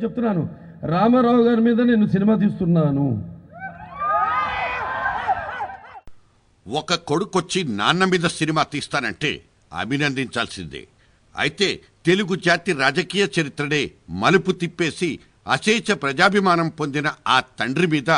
నేను చెప్తున్నాను. రామారావు గారి మీద నేను సినిమా తీస్తున్నాను. ఒక కొడుకొచ్చి నాన్న మీద సినిమా తీస్తానంటే అభినందించాల్సిందే. అయితే తెలుగు జాతి రాజకీయ చరిత్రనే మలుపు తిప్పేసి అచేచ ప్రజాభిమానం పొందిన ఆ తండ్రి మీద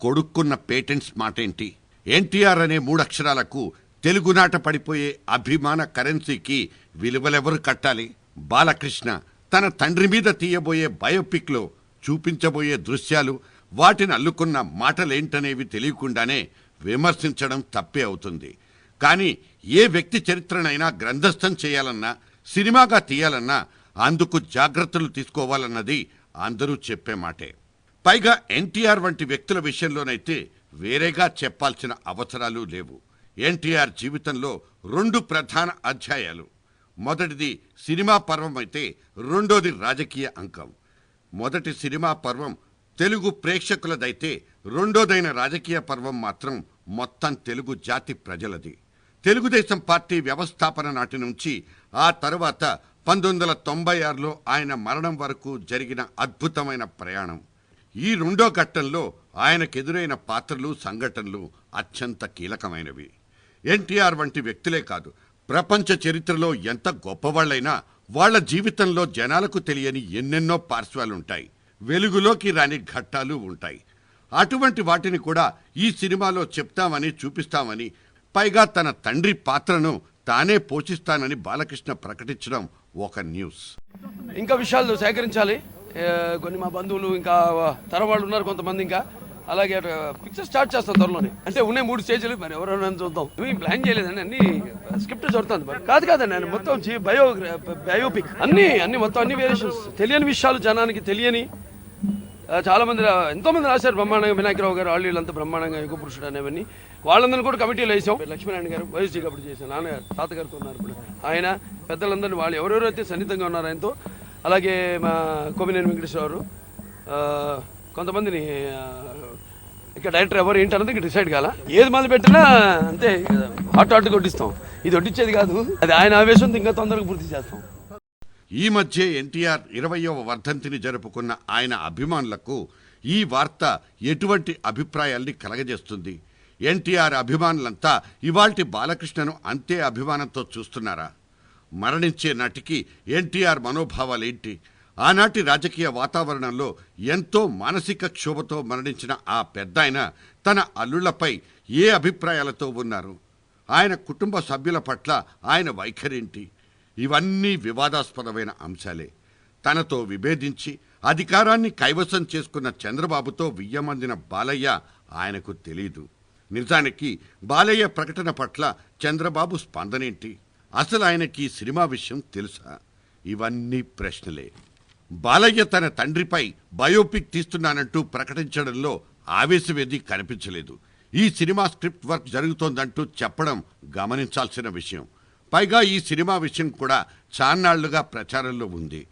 కొడుక్కున్న పేటెంట్స్ మాటేంటి? ఎన్టీఆర్ అనే మూడక్షరాలకు తెలుగునాట పడిపోయే అభిమాన కరెన్సీకి విలువలెవరు కట్టాలి? బాలకృష్ణ తన తండ్రి మీద తీయబోయే బయోపిక్లో చూపించబోయే దృశ్యాలు వాటిని అల్లుకున్న మాటలేంటనేవి తెలియకుండానే విమర్శించడం తప్పే అవుతుంది. కానీ ఏ వ్యక్తి చరిత్రనైనా గ్రంథస్థం చేయాలన్నా సినిమాగా తీయాలన్నా అందుకు జాగ్రత్తలు తీసుకోవాలన్నది అందరూ చెప్పే మాటే. పైగా ఎన్టీఆర్ వంటి వ్యక్తుల విషయంలోనైతే వేరేగా చెప్పాల్సిన అవసరాలు లేవు. ఎన్టీఆర్ జీవితంలో రెండు ప్రధాన అధ్యాయాలు. మొదటిది సినిమా పర్వం అయితే రెండోది రాజకీయ అంకం. మొదటి సినిమా పర్వం తెలుగు ప్రేక్షకులదైతే రెండోదైన రాజకీయ పర్వం మాత్రం మొత్తం తెలుగు జాతి ప్రజలది. తెలుగుదేశం పార్టీ వ్యవస్థాపన నాటి నుంచి ఆ తర్వాత పంతొమ్మిది వందల తొంభై ఆరులో ఆయన మరణం వరకు జరిగిన అద్భుతమైన ప్రయాణం. ఈ రెండో ఘట్టంలో ఆయనకెదురైన పాత్రలు సంఘటనలు అత్యంత కీలకమైనవి. ఎన్టీఆర్ వంటి వ్యక్తులే కాదు ప్రపంచ చరిత్రలో ఎంత గొప్పవాళ్ళైనా వాళ్ళ జీవితంలో జనాలకు తెలియని ఎన్నెన్నో పార్శ్వాలుంటాయి. వెలుగులోకి రాని ఘట్టాలు ఉంటాయి. అటువంటి వాటిని కూడా ఈ సినిమాలో చెప్తామని చూపిస్తామని పైగా తన తండ్రి పాత్రను తానే పోషిస్తానని బాలకృష్ణ ప్రకటించడం ఒక న్యూస్. ఇంకా విషయాలు సేకరించాలి. కొన్ని మా బంధువులు ఇంకా తరవాళ్ళు ఉన్నారు కొంతమంది ఇంకా. అలాగే పిక్చర్ స్టార్ట్ చేస్తాం త్వరలోనే. అంటే ఉన్నాయి మూడు స్టేజ్లు మరి ఎవరైనా చూద్దాం. మేము ప్లాన్ చేయలేదండి అన్ని స్క్రిప్ట్ చదువుతుంది మరి. కాదు కాదండి నేను మొత్తం బయో బయోపిక్ అన్ని అన్ని మొత్తం అన్ని వేరియేషన్స్ తెలియని విషయాలు జనానికి తెలియని చాలా మంది ఎంతో మంది రాశారు బ్రహ్మాండంగా వినాయకరావు గారు వాళ్ళు వీళ్ళంతా బ్రహ్మాండంగా యుగ పురుషుడు అనేవన్నీ వాళ్ళందరినీ కూడా కమిటీలో వేసాం. లక్ష్మీనారాయణ గారు వైఎస్జీ అప్పుడు చేశారు. నాన్నగారు తాతగారితో ఉన్నారు ఇప్పుడు ఆయన పెద్దలందరినీ వాళ్ళు ఎవరెవరైతే సన్నిహితంగా ఉన్నారు ఆయనతో. అలాగే మా కోమినేని వెంకటేశ్వరరావు కొంతమందిని ఇక డైరెక్టర్ ఎవరు ఏంటి అన్నది డిసైడ్ కాల. ఏది మొదలు పెట్టినా అంతే హాట్ హాట్ కొట్టిస్తాం. ఇది వడ్డించేది కాదు. అది ఆయన ఆవేశం ఇంకా తొందరగా పూర్తి చేస్తాం. ఈ మధ్య ఎన్టీఆర్ ఇరవయవ వర్ధంతిని జరుపుకున్న ఆయన అభిమానులకు ఈ వార్త ఎటువంటి అభిప్రాయాల్ని కలగజేస్తుంది? ఎన్టీఆర్ అభిమానులంతా ఇవాల్టి బాలకృష్ణను అంతే అభిమానంతో చూస్తున్నారా? మరణించే నాటికి ఎన్టీఆర్ మనోభావాలేంటి? ఆనాటి రాజకీయ వాతావరణంలో ఎంతో మానసిక క్షోభతో మరణించిన ఆ పెద్దాయన తన అల్లుళ్ళపై ఏ అభిప్రాయాలతో ఉన్నారు? ఆయన కుటుంబ సభ్యుల పట్ల ఆయన వైఖరేంటి? ఇవన్నీ వివాదాస్పదమైన అంశాలే. తనతో విభేదించి అధికారాన్ని కైవసం చేసుకున్న చంద్రబాబుతో వియ్యమందిన బాలయ్య ఆయనకు తెలీదు. నిజానికి బాలయ్య ప్రకటన పట్ల చంద్రబాబు స్పందనేంటి? అసలు ఆయనకి ఈ సినిమా విషయం తెలుసా? ఇవన్నీ ప్రశ్నలే. బాలయ్య తన తండ్రిపై బయోపిక్ తీస్తున్నానంటూ ప్రకటించడంలో ఆవేశమేది కనిపించలేదు. ఈ సినిమా స్క్రిప్ట్ వర్క్ జరుగుతోందంటూ చెప్పడం గమనించాల్సిన విషయం. పైగా ఈ సినిమా విషయం కూడా చాన్నాళ్ళుగా ప్రచారంలో ఉంది.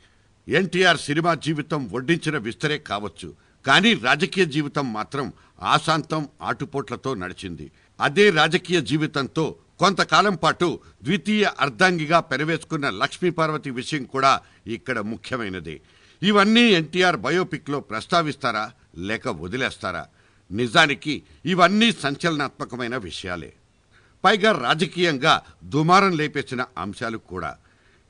ఎన్టీఆర్ సినిమా జీవితం వడ్డించిన విస్తరే కావచ్చు. కానీ రాజకీయ జీవితం మాత్రం ఆశాంతం ఆటుపోట్లతో నడిచింది. అదే రాజకీయ జీవితంతో కొంతకాలం పాటు ద్వితీయ అర్ధాంగిగా పెరవేసుకున్న లక్ష్మీపార్వతి విషయం కూడా ఇక్కడ ముఖ్యమైనది. ఇవన్నీ ఎన్టీఆర్ బయోపిక్లో ప్రస్తావిస్తారా? లేక వదిలేస్తారా? నిజానికి ఇవన్నీ సంచలనాత్మకమైన విషయాలే. పైగా రాజకీయంగా దుమారం లేపేసిన అంశాలు కూడా.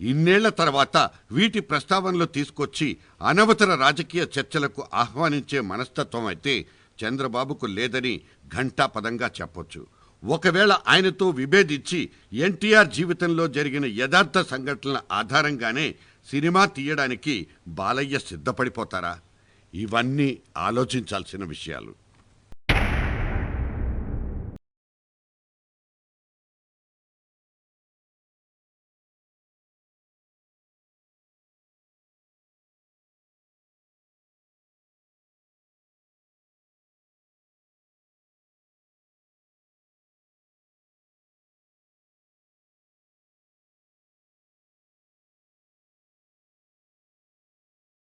ఇన్నేళ్ళ తర్వాత వీటి ప్రస్తావనలో తీసుకొచ్చి అనవసర రాజకీయ చర్చలకు ఆహ్వానించే మనస్తత్వం అయితే చంద్రబాబుకు లేదని ఘంటాపదంగా చెప్పొచ్చు. ఒకవేళ ఆయనతో విభేదించి ఎన్టీఆర్ జీవితంలో జరిగిన యథార్థ సంఘటనల ఆధారంగానే సినిమా తీయడానికి బాలయ్య సిద్ధపడిపోతారా? ఇవన్నీ ఆలోచించాల్సిన విషయాలు.